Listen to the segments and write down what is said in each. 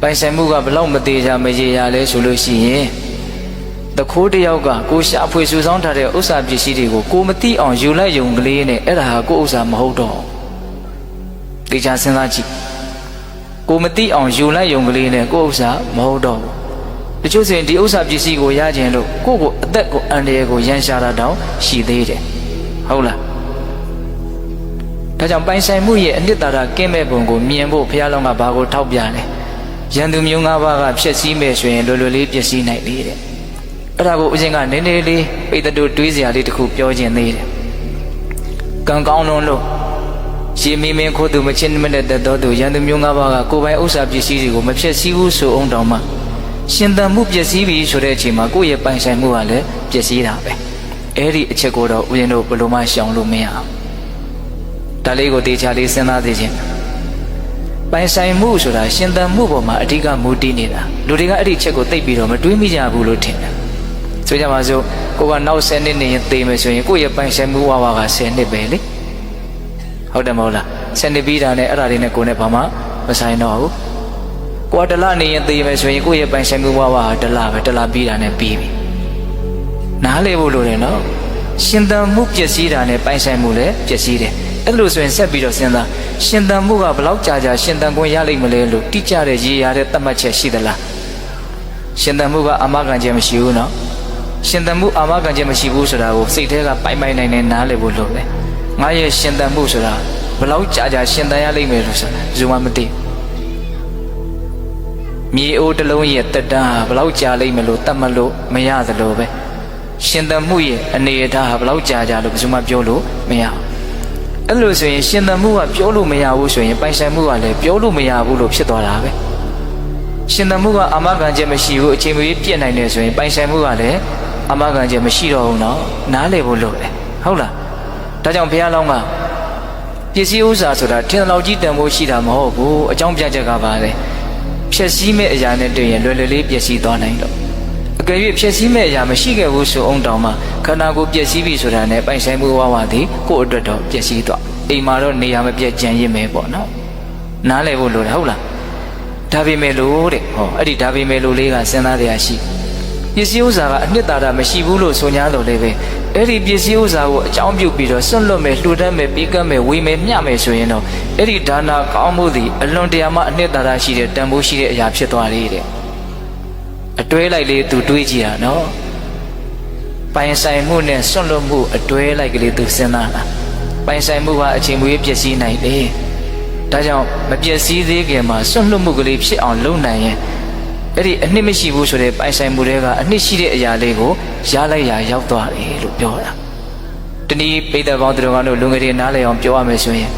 ပိုင်ဆိုင်မှုကဘလောက်မသေးချာမရေရာလဲဆိုလို့ရှိရင်တခိုးတစ်ယောက်ကကိုရှာဖွေစုဆောင်းထားတဲ့ဥစ္စာပစ္စည်းတွေကိုကိုမသိအောင်ယူလိုက်ယုံကလေးနဲ့အဲ့ဒါဟာကိုဥစ္စာမဟုတ်တော့ဘူးတေချာစဉ်းစားကြည့်ကိုမသိအောင်ယူလိုက်ယုံကလေးနဲ့ကိုဥစ္စာမဟုတ်တော့ဘူးတချို့ဆိုရင်ဒီဥစ္စာပစ္စည်းကိုရခြင်းလို့ကိုယ့်ကိုအသက်ကိုအန္တရာယ်ကိုရန်ရှာတာတောင်ရှိသေးတယ်ဟုတ်လားဒါကြောင့်ပိုင်ဆိုင်မှုရဲ့အနှစ်သာရကင်းမဲ့ပုံကိုမြင်ဖို့ဘုရားလုံးကဘာကိုထောက်ပြလဲ ရန်သူမျိုး၅ပါးကဖြစ်စည်းမဲ့ဆိုရင်လွယ်လွယ်လေးပျက်စီးနိုင်လေတဲ့အဲ့ဒါကိုဦးဇင်းကနည်းနည်းလေးပိတ်တတူတွေးစရာလေးတစ်ခုပြောခြင်းသေးတယ်ကံကောင်းလုံးလို့ရေမင်းမင်းခိုးသူမချင်းမနဲ့တတော်သူရန်သူမျိုး၅ပါးကကိုယ်ပိုင်ဥစ္စာပစ္စည်းတွေကိုမဖြစ်စည်းဘူးဆိုအောင်တောင်မှရှင်သန်မှုပျက်စီးပြီဆိုတဲ့အချိန်မှာကိုယ့်ရဲ့ပိုင်ဆိုင်မှုကလည်းပျက်စီးတာပဲအဲ့ဒီအချက်ကိုတော့ဦးဇင်းတို့ဘယ်လိုမှရှောင်လို့မရအောင်ဒါလေးကိုတေချာလေးစဉ်းစားသိခြင်း ပိုင်ဆိုင်မှုဆိုတာရှင်သန်မှုပေါ်မှာအဓိကမူတည်နေတာလူတွေကအဲ့ဒီချက်ကိုသိပ်ပြီးတော့မတွေးမိကြဘူးလို့ထင်တယ်ဆိုကြပါစို့ကိုကနောက်10နှစ်နေရင်သေမယ်ဆိုရင်ကိုယ့်ရဲ့ပိုင်ဆိုင်မှုဝါဝါက10နှစ်ပဲလေဟုတ်တယ်မဟုတ်လား10နှစ်ပြီးတာနဲ့အဲ့ဒါလေးနဲ့ကိုယ်နဲ့ဘာမှမဆိုင်တော့ဘူးကိုကတလနေရင်သေမယ်ဆိုရင်ကိုယ့်ရဲ့ပိုင်ဆိုင်မှုဝါဝါကတလပဲတလပြီးတာနဲ့ပြီးပြီနားလေဖို့လိုတယ်နော်ရှင်သန်မှုပျက်စီးတာနဲ့ပိုင်ဆိုင်မှုလည်းပျက်စီးတယ် အဲ့လိုဆိုရင်ဆက်ပြီးတော့စဉ်းစားရှင်သန်မှုကဘလောက်ကြာကြာရှင်သန်ခွင့်ရလိမ့်မလဲလို့တိကျတဲ့ရည်ရတဲ့သတ်မှတ်ချက်ရှိသလားရှင်သန်မှုကအမခံချက်မရှိဘူးနော်ရှင်သန်မှုအာမခံချက်မရှိဘူးဆိုတာကိုစိတ်ထဲကပိုင်ပိုင်နိုင်နိုင်နားလည်ဖို့လိုတယ်ငါရဲ့ရှင်သန်မှုဆိုတာဘလောက်ကြာကြာရှင်သန်ရလိမ့်မယ်လို့ဆိုတာဘယ်သူမှမသိမြေအိုးတစ်လုံးရဲ့တက်တန်းဟာဘလောက်ကြာလိမ့်မယ်လို့သတ်မှတ်လို့မရသလိုပဲရှင်သန်မှုရဲ့အနေအထားဟာဘလောက်ကြာကြာလို့ဘယ်သူမှပြောလို့မရဘူး အဲ့လိုဆိုရင်ရှင်သန်မှုကပြောလို့မရဘူးဆိုရင်ပိုင်ဆိုင်မှုကလည်းပြောလို့မရဘူးလို့ဖြစ်သွားတာပဲရှင်သန်မှုကအာမခံချက်မရှိဘူးအချိန်မီပြည့်နိုင်တယ်ဆိုရင်ပိုင်ဆိုင်မှုကလည်းအာမခံချက်မရှိတော့ဘူးနော်နားလည်ဖို့လိုတယ်ဟုတ်လားဒါကြောင့်ဘုရားလောင်းကပစ္စည်းဥစ္စာဆိုတာထင်လောက်ကြီးတန်ဖိုးရှိတာမဟုတ်ဘူးအကြောင်းပြချက်ကပါလေဖြည့်ဆည်းမဲ့အရာနဲ့တွေ့ရင်လွယ်လွယ်လေးပျက်စီးသွားနိုင်တော့ ကယ်၍ဖြည့်ဆည်းမဲ့အရာမရှိခဲ့ဘူးဆိုအောင်တောင်မှခန္ဓာကိုယ်ပျက်စီးပြီဆိုတာနဲ့ပိုင်ဆိုင်မှုဝါဝါသည်ကိုယ့်အတွက်တော့ပျက်စီးသွားအိမ်မှာတော့နေရာမပြတ်ကြံရစ်မယ်ပေါ့နော်နားလည်ဖို့လိုတယ်ဟုတ်လားဒါပေမဲ့လို့တဲ့ဟောအဲ့ဒီဒါပေမဲ့လို့လေးကစဉ်းစားတရားရှိပစ္စည်းဥစ္စာကအနှစ်သာရမရှိဘူးလို့ဆို냐တော့လည်းပဲအဲ့ဒီပစ္စည်းဥစ္စာကိုအကြောင်းပြုပြီးတော့ဆွန့်လွတ်မယ်လှူဒန်းမယ်ပေးကမ်းမယ်ဝေမယ်မျှမယ်ဆိုရင်တော့အဲ့ဒီဒါနာကောင်းမှုသည်အလွန်တရာမှအနှစ်သာရရှိတဲ့တန်ဖိုးရှိတဲ့အရာဖြစ်သွားလေတဲ့ အတွဲလိုက်လေသူတွေးကြည့်တာနော်ပိုင်ဆိုင်မှုနဲ့ဆွန့်လွတ်မှုအတွဲလိုက်ကလေးသူစဉ်းစားတာပိုင်ဆိုင်မှုကအချိန်မွေးပျက်စီးနိုင်တယ်ဒါကြောင့်မပျက်စီးသေးခင်မှာဆွန့်လွတ်မှုကလေးဖြစ်အောင်လုပ်နိုင်ရင်အဲ့ဒီအနှစ်မရှိဘူးဆိုတဲ့ပိုင်ဆိုင်မှုတွေကအနှစ်ရှိတဲ့အရာလေးကိုရလိုက်ရရောက်သွားတယ်လို့ပြောတာတနည်းပိဋကပေါင်းသူတော်ကောင်းတို့လူငယ်တွေနားလည်အောင်ပြောရမယ်ဆိုရင်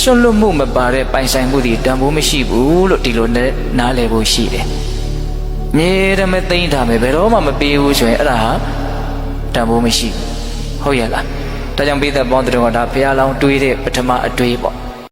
ဆွန့်လွတ်မှုမပါတဲ့ပိုင်ဆိုင်မှုတွေတန်ဖိုးမရှိဘူးလို့ဒီလိုနဲ့နားလည်ဖို့ရှိတယ် မြဲတမ်းသိမ့်ထားမယ်ဘယ်တော့မှမပေးဘူးဆိုရင်အဲ့ဒါဟာတန်ဖိုးမရှိဘူးဟုတ်ရဲ့လားဒါကြောင့်ပိဋကပေါင်းသူတော်ကဒါဘုရားလောင်းတွေးတဲ့ပထမအတွေးပေါ့